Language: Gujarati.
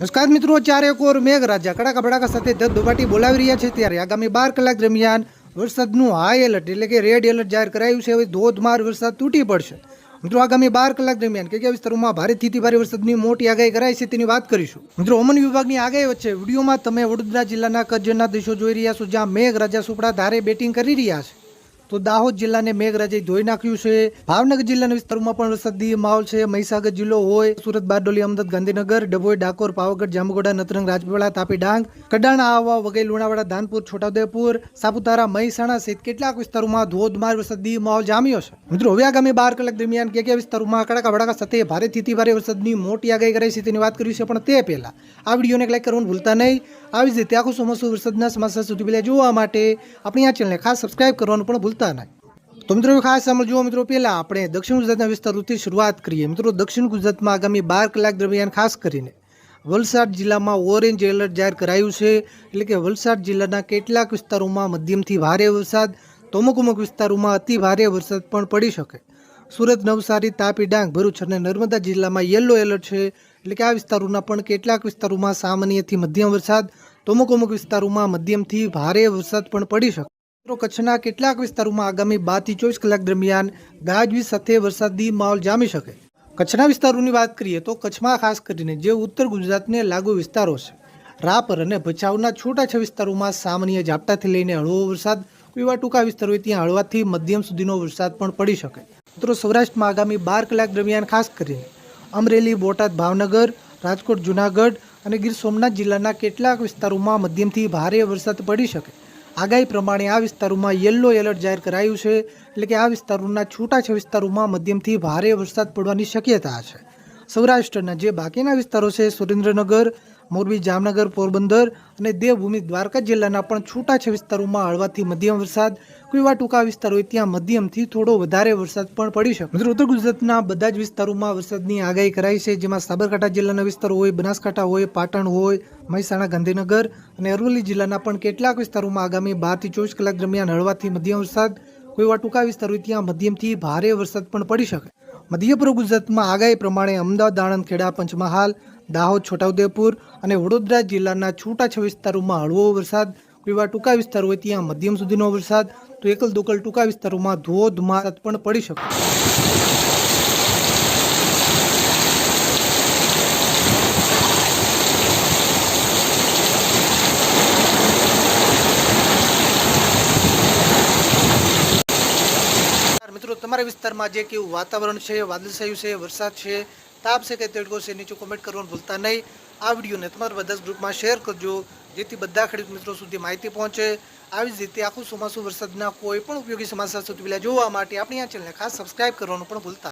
નમસ્કાર મિત્રો, ચારે કોર મેઘરાજા કડાકા ભડાકા સાથે ધબધબાટી બોલાવી રહ્યા છે ત્યારે આગામી બાર કલાક દરમિયાન વરસાદનું હાઈ એલર્ટ એટલે કે રેડ એલર્ટ જાહેર કરાયું છે. હવે ધોધમાર વરસાદ તૂટી પડશે. મિત્રો, આગામી બાર કલાક દરમિયાન કે કયા વિસ્તારોમાં ભારેથી ભારે વરસાદની મોટી આગાહી કરાઈ છે તેની વાત કરીશું. મિત્રો, હવામાન વિભાગની આગાહી વચ્ચે વિડીયોમાં તમે વડોદરા જિલ્લાના કચ્છના દ્રશ્યો જોઈ રહ્યા છો, જ્યાં મેઘરાજા સુપડા ધારે બેટિંગ કરી રહ્યા છે. તો દાહોદ જિલ્લાને મેઘરાજાએ ધોઈ નાખ્યું છે. ભાવનગર જિલ્લાના વિસ્તારોમાં પણ વરસાદી માહોલ છે. મહીસાગર જિલ્લો હોય, સુરત, બારડોલી, અમદાવાદ, ગાંધીનગર, ડભોઈ, ડાકોર, પાવાગઢ, જાંબુગોડા, નતરંગ, રાજપીપળા, તાપી, ડાંગ, કડાણા આવા વગેરે, લુણાવાડા, ધાનપુર, છોટાઉદેપુર, સાપુતારા, મહેસાણા સહિત કેટલાક વિસ્તારોમાં ધોધમાર વરસાદી માહોલ જામ્યો છે. મિત્રો, હવે આગામી બાર કલાક દરમિયાન કે કયા વિસ્તારોમાં કડાકા ભડાકા સાથે ભારેથી અતિ ભારે વરસાદની મોટી આગાહી કરાઈ છે તેની વાત કરી છે પણ તે પહેલા આ વિડીયોને લાઈક કરવાનું ભૂલતા નહીં. આવી જ રીતે આખું સમસ્યા વરસાદના સમાચાર સુધી પહેલાં જોવા માટે આપણી આ ચેનલને ખાસ સબસ્ક્રાઇબ કરવાનું પણ ભૂલતા નહીં. તો મિત્રો ખાસ સમજો મિત્રો, પહેલાં આપણે દક્ષિણ ગુજરાતના વિસ્તારોથી શરૂઆત કરીએ. મિત્રો, દક્ષિણ ગુજરાતમાં આગામી બાર કલાક દરમિયાન ખાસ કરીને વલસાડ જિલ્લામાં ઓરેન્જ એલર્ટ જાહેર કરાયું છે. એટલે કે વલસાડ જિલ્લાના કેટલાક વિસ્તારોમાં મધ્યમથી ભારે વરસાદ, તો અમુક વિસ્તારોમાં અતિ ભારે વરસાદ પણ પડી શકે. સુરત, નવસારી, તાપી, ડાંગ, ભરૂચ અને નર્મદા જિલ્લામાં યલો એલર્ટ છે. એટલે કે આ વિસ્તારોના પણ કેટલાક વિસ્તારોમાં સામાન્યથી મધ્યમ વરસાદ, તો અમુક અમુક વિસ્તારોમાં મધ્યમથી ભારે વરસાદ પણ પડી શકે. કચ્છના કેટલાક વિસ્તારોમાં આગામી બારથી ચોવીસ કલાક દરમિયાન ગાજવીજ સાથે વરસાદી માહોલ જામી શકે. કચ્છના વિસ્તારોની વાત કરીએ તો કચ્છમાં ખાસ કરીને જે ઉત્તર ગુજરાતને લાગુ વિસ્તારો છે, રાપર અને ભચાઉના છૂટાછા વિસ્તારોમાં સામાન્ય ઝાપટાથી લઈને હળવો વરસાદ એવા ટૂંકા વિસ્તારો ત્યાં હળવાથી મધ્યમ સુધીનો વરસાદ પણ પડી શકે. મિત્રો, સૌરાષ્ટ્રમાં આગામી બાર કલાક દરમિયાન ખાસ કરીને અમરેલી, બોટાદ, ભાવનગર, રાજકોટ, જુનાગઢ અને ગીર સોમનાથ જિલ્લાના કેટલાક વિસ્તારોમાં મધ્યમથી ભારે વરસાદ પડી શકે. આગાહી પ્રમાણે આ વિસ્તારોમાં યલો એલર્ટ જાહેર કરાયું છે. એટલે કે આ વિસ્તારોના છૂટાછા વિસ્તારોમાં મધ્યમથી ભારે વરસાદ પડવાની શક્યતા છે. સૌરાષ્ટ્રના જે બાકીના વિસ્તારો છે, સુરેન્દ્રનગર, મોરબી, જામનગર, પોરબંદર અને દેવભૂમિ દ્વારકા જિલ્લાના પણ છૂટાછા વિસ્તારોમાં હળવાથી મધ્યમ વરસાદ. કોઈવા ટૂંકા વિસ્તારો હોય ત્યાં મધ્યમથી થોડો વધારે વરસાદ પણ પડી શકે. મિત્રો, ઉત્તર ગુજરાતના બધા જ વિસ્તારોમાં વરસાદની આગાહી કરાઈ છે, જેમાં સાબરકાંઠા જિલ્લાના વિસ્તારો હોય, બનાસકાંઠા હોય, પાટણ હોય, મહેસાણા, ગાંધીનગર અને અરવલ્લી જિલ્લાના પણ કેટલાક વિસ્તારોમાં આગામી બારથી ચોવીસ કલાક દરમિયાન હળવાથી મધ્યમ વરસાદ. કોઈવા ટૂંકા વિસ્તાર હોય ત્યાં મધ્યમથી ભારે વરસાદ પણ પડી શકે. મધ્ય પૂર્વ ગુજરાતમાં આગાહી પ્રમાણે અમદાવાદ આણંદ ખેડા, પંચમહાલ, દાહોદ, છોટાઉદેપુર અને વડોદરા જિલ્લાના છૂટાછા વિસ્તારોમાં હળવો વરસાદ કોઈ વાર ટૂંકા વિસ્તાર હોય ત્યાં મધ્યમ સુધીનો વરસાદ, તો એકલ દોકલ ટૂંકા વિસ્તારોમાં ધોધમાર પણ પડી શકે. મિત્રો, તમારા વિસ્તારમાં જે કેવું વાતાવરણ છે, વાદળછાયું છે, વરસાદ છે, તાપ છે કે તેડકો છે, નીચે કોમેન્ટ કરવાનું ભૂલતા નહીં. આ વિડીયોને તમારા બધા જ ગ્રુપમાં શેર કરજો, જેથી બધા ખેડૂત મિત્રો સુધી માહિતી પહોંચે. આવી જ રીતે આખું ચોમાસું વરસાદના કોઈ પણ ઉપયોગી સમાચાર સુધી પહેલાં જોવા માટે આપણી આ ચેનલને ખાસ સબસ્ક્રાઈબ કરવાનું પણ ભૂલતા